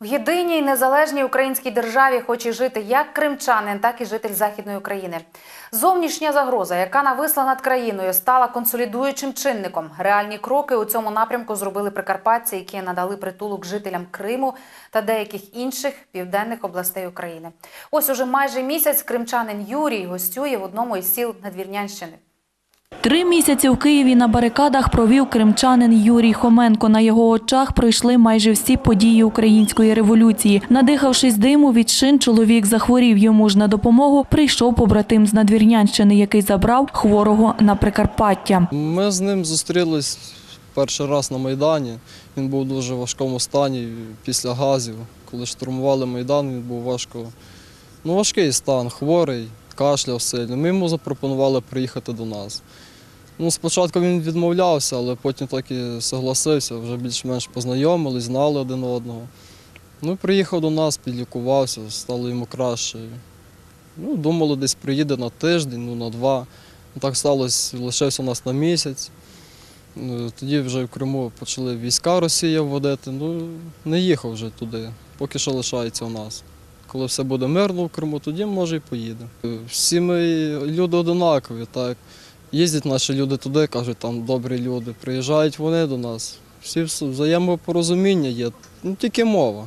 В єдиній незалежній українській державі хоче жити як кримчанин, так і житель Західної України. Зовнішня загроза, яка нависла над країною, стала консолідуючим чинником. Реальні кроки у цьому напрямку зробили прикарпатці, які надали притулок жителям Криму та деяких інших південних областей України. Ось уже майже місяць кримчанин Юрій гостює в одному із сіл Надвірнянщини. Три місяці в Києві на барикадах провів кримчанин Юрій Хоменко. На його очах пройшли майже всі події української революції. Надихавшись диму від шин, чоловік захворів. Йому ж на допомогу прийшов побратим з Надвірнянщини, який забрав хворого на Прикарпаття. Ми з ним зустрілись перший раз на Майдані. Він був в дуже важкому стані після газів. Коли штурмували Майдан, він був важко. Ну, важкий стан, хворий, кашляв сильно. Ми йому запропонували приїхати до нас. Ну, спочатку він відмовлявся, але потім так і согласився, вже більш-менш познайомились, знали один одного. Ну, приїхав до нас, підлікувався, стало йому краще. Ну, думали, десь приїде на тиждень, ну, на два. Так сталося, лишився у нас на місяць. Ну, Тоді вже в Криму почали війська Росія вводити. Ну, не їхав вже туди, поки що лишається у нас. Коли все буде мирно в Криму, тоді може і поїде. Всі ми люди одинакові, так. Їздять наші люди туди, кажуть, там добрі люди. Приїжджають вони до нас. Всі взаємопорозуміння є. Ну, тільки мова.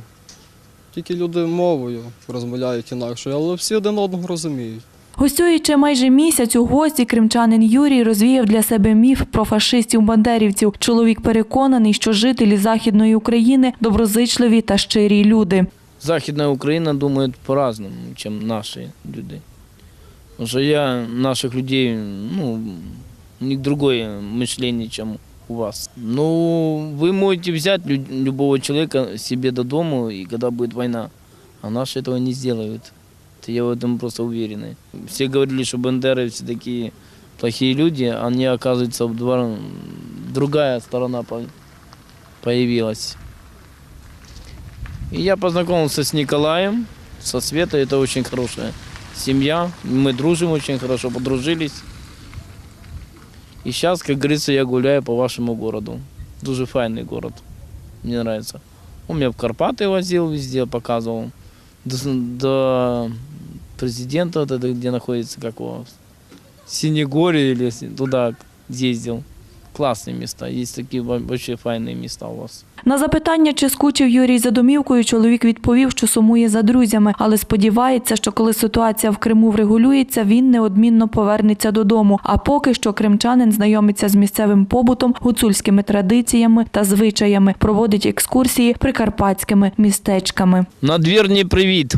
Тільки люди мовою розмовляють інакше, але всі один одного розуміють. Гостюючи майже місяць у гості, кримчанин Юрій розвіяв для себе міф про фашистів-бандерівців. Чоловік переконаний, що жителі Західної України доброзичливі та щирі люди. Західна Україна думає по-разному, чем наші люди. Потому что я наших людей, ну, у них другое мышление, чем у вас. Ну, вы можете взять лю- любого человека себе до дому, и когда будет война, а наши этого не сделают. Это я в этом просто уверен. Все говорили, что бандеровцы такие плохие люди, а они, оказывается, в два- другая сторона по- появилась. И я познакомился с Николаем, со Светой, это очень хорошая семья. Мы дружим очень хорошо, подружились. И сейчас, как говорится, я гуляю по вашему городу. Дуже файный город. Мне нравится. Он меня в Карпаты возил, везде показывал. До, до президента, вот это где находится, как вас, Синегорье или туда ездил. Классные места. Есть такие во- вообще файные места у вас. На запитання, чи скучив Юрій за домівкою, чоловік відповів, що сумує за друзями, але сподівається, що коли ситуація в Криму врегулюється, він неодмінно повернеться додому. А поки що кримчанин знайомиться з місцевим побутом, гуцульськими традиціями та звичаями, проводить екскурсії прикарпатськими містечками. Надвірні, привіт!